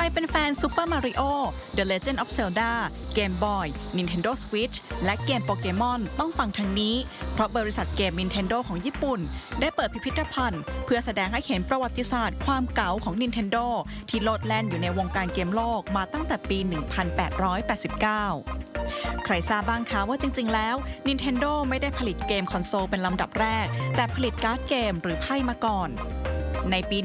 รเป็นแฟน Super Mario The Legend of Zelda Game Boy Nintendo Switch และเกมโปเกมอนต้องฟังทางนี้ เพราะบริษัทเกม Nintendo ของญี่ปุ่น ได้เปิดพิพิธภัณฑ์ เพื่อแสดงให้เห็นประวัติศาสตร์ความเก่าของ Nintendo ที่โลดแล่นอยู่ในวงการเกมโลกมาตั้งแต่ปี 1889ใครทราบบ้างคะว่าจริง ๆ แล้ว Nintendo ไม่ได้ผลิตเกมคอนโซลเป็นลำดับแรก แต่ผลิตการ์ดเกมหรือไพ่มาก่อน ในปี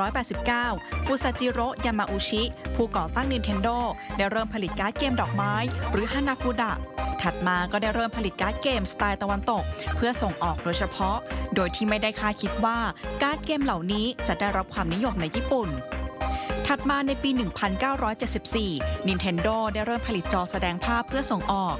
1889 ฟูซาจิโร่ ยามาอุชิ ผู้ก่อตั้ง Nintendo ได้เริ่มผลิตการ์ดเกมดอกไม้ หรือฮานาฟูดะ ถัดมาก็ได้เริ่มผลิตการ์ดเกมสไตล์ตะวันตก เพื่อส่งออกโดยเฉพาะ โดยที่ไม่ได้คาดคิดว่าการ์ดเกมเหล่านี้จะได้รับความนิยมในญี่ปุ่น ถัดมาในปี 1974 Nintendo ได้เริ่มผลิตจอแสดงภาพเพื่อส่งออก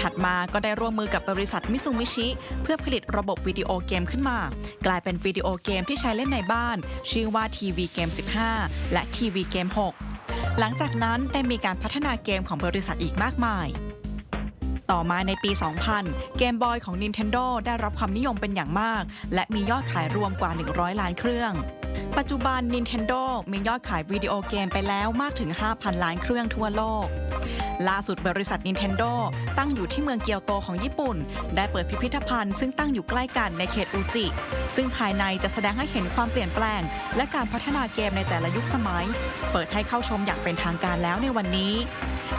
ถัดมาก็ได้ร่วมมือกับบริษัทมิซูมิชิ เพื่อผลิตระบบวิดีโอเกมขึ้นมา กลายเป็นวิดีโอเกมที่ใช้เล่นในบ้าน ชื่อว่าทีวีเกม 15 และทีวีเกม 6 หลังจากนั้นได้มีการพัฒนาเกมของบริษัทอีกมากมาย ต่อมาในปี 2000 เกมบอยของ Nintendo ได้รับความนิยมเป็นอย่างมาก และมียอดขายรวมกว่า 100 ล้านเครื่องปัจจุบัน Nintendo มียอดขายวิดีโอเกมไปแล้วมากถึง 5,000 ล้านเครื่องทั่วโลก ล่าสุดบริษัท Nintendo ตั้งอยู่ที่เมืองเกียวโตของญี่ปุ่น ได้เปิดพิพิธภัณฑ์ซึ่งตั้งอยู่ใกล้กันในเขตอูจิ ซึ่งภายในจะแสดงให้เห็นความเปลี่ยนแปลง และการพัฒนาเกมในแต่ละยุคสมัย เปิดให้เข้าชมอย่างเป็นทางการแล้วในวันนี้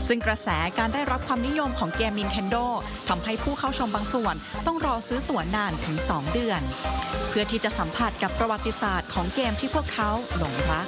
ซึ่งกระแสการได้รับความนิยมของเกม Nintendo ทำให้ผู้เข้าชมบางส่วน ต้องรอซื้อตั๋วนานถึง 2 เดือน เพื่อที่จะสัมผัสกับประวัติศาสตร์ของเกมที่พวกเขาหลงรัก